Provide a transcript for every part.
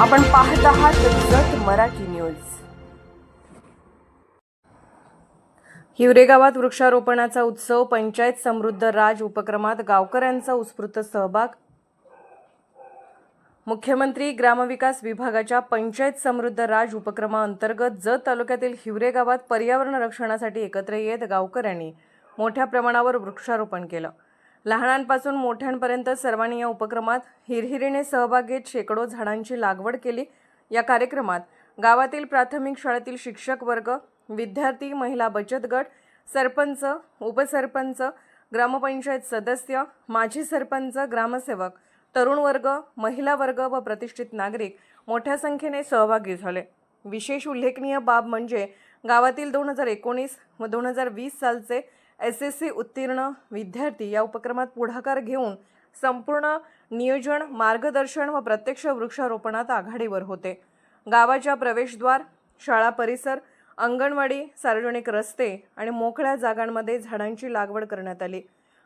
आपण पाहत आहात जत मराठी न्यूज. हिवरे गावात वृक्षारोपणाचा उत्सव पंचायत समृद्ध राज उपक्रमात गावकऱ्यांचा उत्स्फूर्त सहभाग. मुख्यमंत्री ग्रामविकास विभागाच्या पंचायत समृद्ध राज उपक्रमाअंतर्गत जत तालुक्यातील हिवरे गावात पर्यावरण रक्षणासाठी एकत्र येत गावकऱ्यांनी मोठ्या प्रमाणावर वृक्षारोपण केलं. लहानांपासून मोठ्यांपर्यंत सर्वांनी या उपक्रमात हिरहिरीने सहभाग घेत शेकडो झाडांची लागवड केली. या कार्यक्रमात गावातील प्राथमिक शाळेतील शिक्षक वर्ग विद्यार्थी महिला बचत गट सरपंच उपसरपंच ग्रामपंचायत सदस्य माजी सरपंच ग्रामसेवक तरुण वर्ग महिला वर्ग व प्रतिष्ठित नागरिक मोठ्या संख्येने सहभागी झाले. विशेष उल्लेखनीय बाब म्हणजे गावातील दोन हजार एकोणीस व दोन हजार वीस सालचे एस एस सी उत्तीर्ण विद्यार्थी या उपक्रमात पुढाकार घेऊन संपूर्ण नियोजन मार्गदर्शन व प्रत्यक्ष वृक्षारोपणात आघाडीवर होते. गावाच्या प्रवेशद्वार शाळा परिसर अंगणवाडी सार्वजनिक रस्ते आणि मोकळ्या जागांमध्ये झाडांची लागवड करण्यात आली.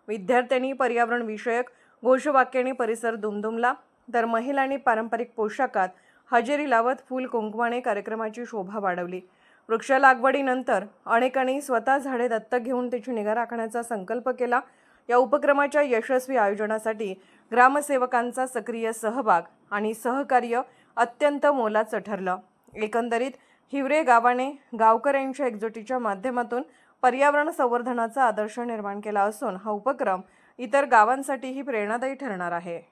विद्यार्थ्यांनी पर्यावरणविषयक घोषवाक्याने परिसर दुमदुमला तर महिलांनी पारंपरिक पोशाखात हजेरी लावत फूल कुंकवाने कार्यक्रमाची शोभा वाढवली. वृक्ष लागवडीनंतर अनेकांनी स्वतः झाडे दत्तक घेऊन त्याची निगा राखण्याचा संकल्प केला. या उपक्रमाच्या यशस्वी आयोजनासाठी ग्रामसेवकांचा सक्रिय सहभाग आणि सहकार्य अत्यंत मोलाचं ठरलं. एकंदरीत हिवरे गावाने गावकऱ्यांच्या एकजुटीच्या माध्यमातून पर्यावरण संवर्धनाचा आदर्श निर्माण केला असून हा उपक्रम इतर गावांसाठीही प्रेरणादायी ठरणार आहे.